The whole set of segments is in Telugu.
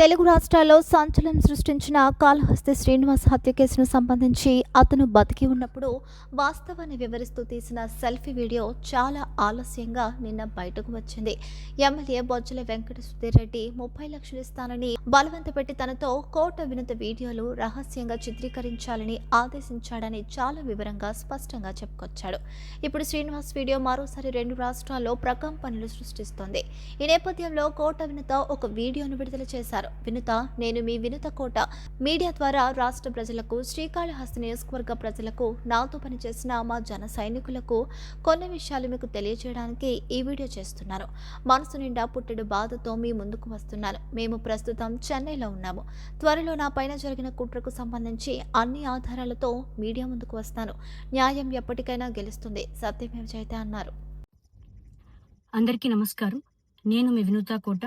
తెలుగు రాష్ట్రాల్లో సంచలనం సృష్టించిన కాళహస్తి శ్రీనివాస్ హత్య కేసును సంబంధించి అతను బతికి ఉన్నప్పుడు వాస్తవాన్ని వివరిస్తూ తీసిన సెల్ఫీ వీడియో చాలా ఆలస్యంగా నిన్న బయటకు వచ్చింది. ఎమ్మెల్యే బొజ్జల వెంకట సుధీరెడ్డి ముప్పై లక్షలు ఇస్తానని బలవంత పెట్టి తనతో కోట వినత వీడియోలు రహస్యంగా చిత్రీకరించాలని ఆదేశించాడని చాలా వివరంగా స్పష్టంగా చెప్పుకొచ్చాడు. ఇప్పుడు శ్రీనివాస్ వీడియో మరోసారి రెండు రాష్ట్రాల్లో ప్రకంపనలు సృష్టిస్తోంది. ఈ నేపథ్యంలో కోట వినత ఒక వీడియోను విడుదల చేశారు. వినుత నేను మీ వినుత కోట. మీడియా ద్వారా రాష్ట్ర ప్రజలకు శ్రీకాళహస్తి నియోజకవర్గ ప్రజలకు నాతో పనిచేసిన మా జన సైనికులకు కొన్ని విషయాలు మీకు తెలియజేయడానికి ఈ వీడియో చేస్తున్నాను మనసు నిండా పుట్టెడు బాధతో మీ ముందుకు వస్తున్నాను మేము ప్రస్తుతం చెన్నైలో ఉన్నాము. త్వరలో నా పైన జరిగిన కుట్రకు సంబంధించి అన్ని ఆధారాలతో మీడియా ముందుకు వస్తాను. న్యాయం ఎప్పటికైనా గెలుస్తుంది. సత్యమేవ జయతే అన్నారు. అందరికీ నమస్కారం. నేను మీ వినూతా కోట.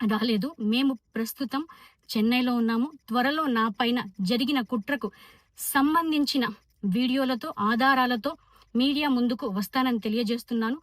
రాలేదు. మేము ప్రస్తుతం చెన్నైలో ఉన్నాము. త్వరలో నా పైన జరిగిన కుట్రకు సంబంధించిన వీడియోలతో ఆధారాలతో మీడియా ముందుకు వస్తానని తెలియజేస్తున్నాను.